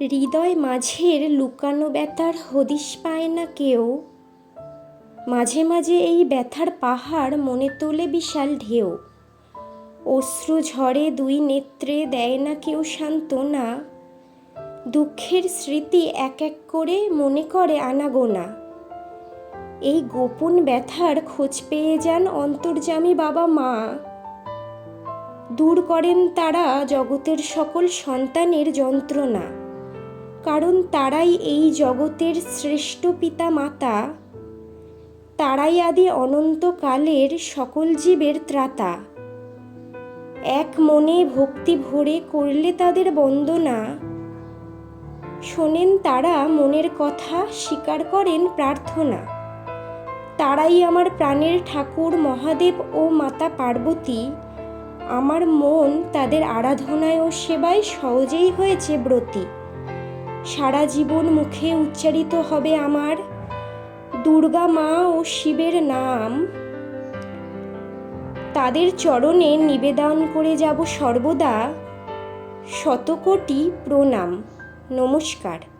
হৃদয় মাঝের লুকানো ব্যথার হদিশ পায় না কেউ। মাঝে মাঝে এই ব্যথার পাহাড় মনে তোলে বিশাল ঢেউ। অশ্রু ঝরে দুই নেত্রে দেয় না কেউ সান্ত্বনা। দুঃখের স্মৃতি এক এক করে মনে করে আনাগোনা। এই গোপন ব্যথার খোঁজ পেয়ে যান অন্তর্যামী বাবা মা। দূর করেন তারা জগতের সকল সন্তানের যন্ত্রণা। কারণ তারাই এই জগতের শ্রেষ্ঠ পিতা মাতা। তারাই আদি অনন্তকালের সকল জীবের ত্রাতা। এক মনে ভক্তি ভরে করলে তাদের বন্দনা। শোনেন তারা মনের কথা, স্বীকার করেন প্রার্থনা। তারাই আমার প্রাণের ঠাকুর, মহাদেব ও মাতা পার্বতী। আমার মন তাদের আরাধনায় ও সেবায় সহজেই হয়েছে ব্রতী। সারা জীবন মুখে উচ্চারিত হবে আমার দুর্গা মা ও শিবের নাম। তাদের চরণে নিবেদন করে যাব সর্বদা শতকোটি প্রণাম। নমস্কার।